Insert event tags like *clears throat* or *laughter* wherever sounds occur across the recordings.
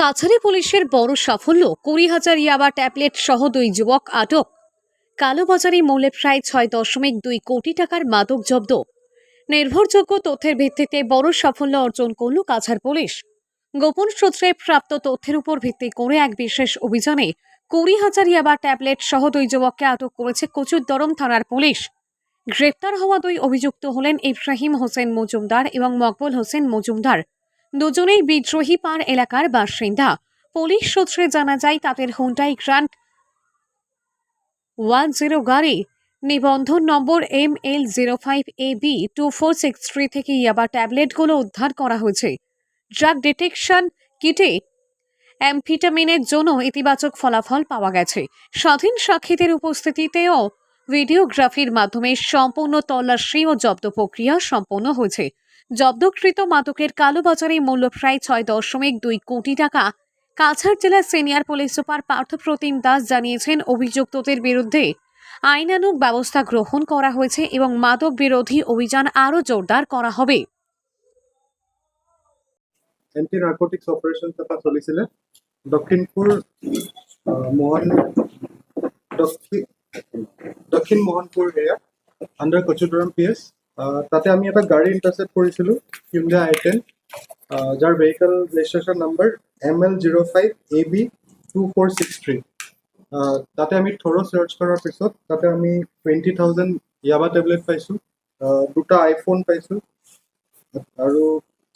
কাছাড়ে পুলিশের বড় সাফল্য, কুড়ি হাজার ইয়াবা ট্যাবলেট সহ দুই যুবক আটক। কালোবাজারি মূল্যে প্রায় ছয় দশমিক দুই কোটি টাকার মাদক জব্দ। নির্ভরযোগ্য তথ্যের ভিত্তিতে বড় সাফল্য অর্জন করল কাছার পুলিশ। গোপন সূত্রে প্রাপ্ত তথ্যের উপর ভিত্তি করে এক বিশেষ অভিযানে কুড়ি হাজার ইয়াবা ট্যাবলেট সহ দুই যুবককে আটক করেছে কচুরদরম থানার পুলিশ। গ্রেপ্তার হওয়া দুই অভিযুক্ত হলেন ইব্রাহিম হোসেন মজুমদার এবং মকবুল হোসেন মজুমদার। দুজনেই বিদ্রোহী পাড় এলাকার বাসিন্দা। পুলিশ সূত্রে জানা যায়, তাদের হুন্ডাই গ্রান্ট ওয়ান জিরো গাড়ি নিবন্ধন নম্বর M L zero five A B two four six three থেকে ইয়াবা ট্যাবলেটগুলো উদ্ধার করা হয়েছে। ড্রাগ ডিটেকশন কিটে অ্যাম্ফিটামিনের জন্য ইতিবাচক ফলাফল পাওয়া গেছে। স্বাধীন সাক্ষীদের উপস্থিতিতেও ভিডিওগ্রাফির মাধ্যমে সম্পূর্ণ তল্লাশি ও জব্দ প্রক্রিয়া সম্পন্ন হয়েছে। জব্দকৃত মাদকের কালোবাজারে মূল্য প্রায় ছয় দশমিক দুই কোটি টাকা। কাছাড় জেলার senior police super Parthapratim Das জানিয়েছেন, অভিযুক্তদের বিরুদ্ধে আইনানুগ ব্যবস্থা গ্রহণ করা হয়েছে এবং মাদক বিরোধী অভিযান আরও জোরদার করা হবে। এন্টি নাৰ্কটিক্স অপাৰেশ্যন এটা চলিছিলে। মোহন, দক্ষিণ পি তাতে আমি এটা গাড়ী ইণ্টাৰচেপ্ট কৰিছিলোঁ হিউণ্ডা আই টেন যাৰ vehicle registration number M L zero' five A B two four six three তাতে আমি থৰ' চাৰ্চ কৰাৰ পিছত তাতে আমি টুৱেণ্টি থাউজেণ্ড ইয়াবা টেবলেট পাইছোঁ দুটা আইফোন পাইছোঁ, আৰু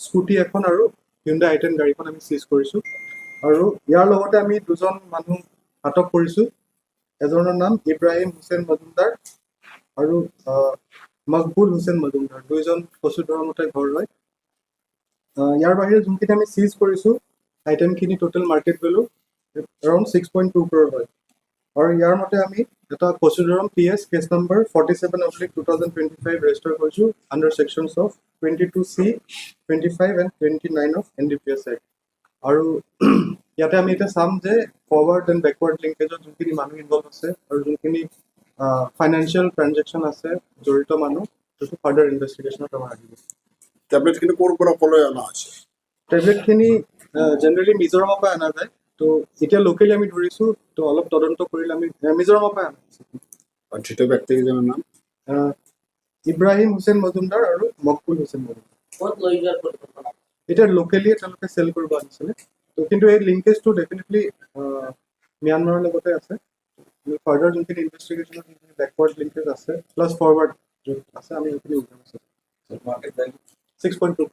স্কুটি এখন আৰু হিউণ্ডা আই টেন গাড়ীখন আমি চিজ কৰিছোঁ। আৰু ইয়াৰ লগতে আমি দুজন মানুহ আটক কৰিছোঁ, এজনৰ নাম ইব্ৰাহিম হুছেইন মজুমদাৰ আৰু মকবুল হুছেইন মজুমদাৰ দুইজন কচুদৰমতে ঘৰ হয় আহ, ইয়াৰ বাহিৰে যোনখিনি আমি চিজ কৰিছোঁ আইটেমখিনি total market value around six point two crore হয়। আৰু ইয়াৰ মতে আমি এটা Kachudaram P S case number forty seven oblique two thousand twenty five register কৰিছোঁ under sections of twenty two C twenty five and twenty nine of N D P S act আৰু *clears throat* ইয়াতে আমি এতিয়া চাম যে ফৰৱাৰ্ড এণ্ড বেকৱাৰ্ড লিংকেজত যোনখিনি মানুহ involve আছে আৰু যোনখিনি ফাইনেন্সিয়েল ট্ৰানজেকশ্যন আছে জড়িত মানুহ সেইটো ফাৰ্ডাৰ ইনভেষ্টিগেশ্যনত আমাৰ আহিব। ট্যাবলেট কিন্তু ক'ৰ পৰা ক'লৈ অনা হৈছে? টেবলেটখিনি জেনেৰেলি মিজোৰামৰ পৰা অনা যায়। ত' এতিয়া লোকেলি আমি ধৰিছোঁ ত' অলপ তদন্ত কৰিলে আমি মিজোৰামৰ পৰা অনা হৈছে। ধৃত ব্যক্তিকেইজনৰ নাম? ইব্ৰাহিম হুছেইন মজুমদাৰ আৰু মকবুল হুছেইন মজুমদাৰ। এতিয়া লোকেলিয়ে তেওঁলোকে চেল কৰিব আনিছিলে। ত' কিন্তু এই লিংকেজটো ডেফিনেটলি ম্যানমাৰৰ লগতে আছে। ফাৰ্ডাৰ যোনখিনি ইনভেষ্টিগেশ্যনত যোনখিনি বেকৱাৰ্ড লিংকেজ আছে প্লাছ ফৰৱাৰ্ড য'ত আছে আমি সেইখিনি উঠাম আছে ছিক্স পইণ্ট টু